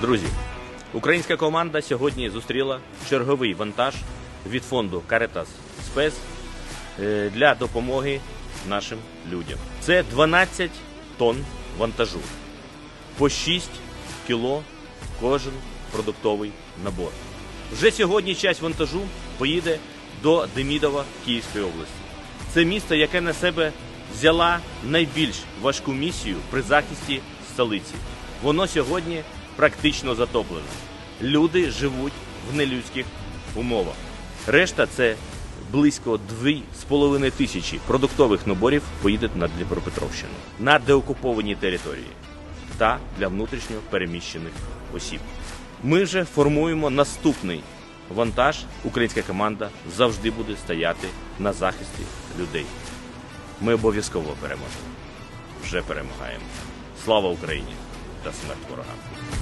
Друзі, українська команда сьогодні зустріла черговий вантаж від фонду Caritas Спес е, для допомоги нашим людям. Це 12 тонн вантажу, по 6 кіло кожен продуктовий набор. Вже сьогодні часть вантажу поїде до Демідова Київської області. Це місто, яке на себе взяла найбільш важку місію при захисті столиці. Воно сьогодні практично затоплене. Люди живуть в нелюдських умовах. Решта це близько 2,5 тисячі продуктових наборів поїде на Дніпропетровщину на деокупованій території та для внутрішньо переміщених осіб. Ми вже формуємо наступний вантаж. Українська команда завжди буде стояти на захисті людей. Ми обов'язково переможемо. Вже перемагаємо. Слава Україні та смерть ворогам!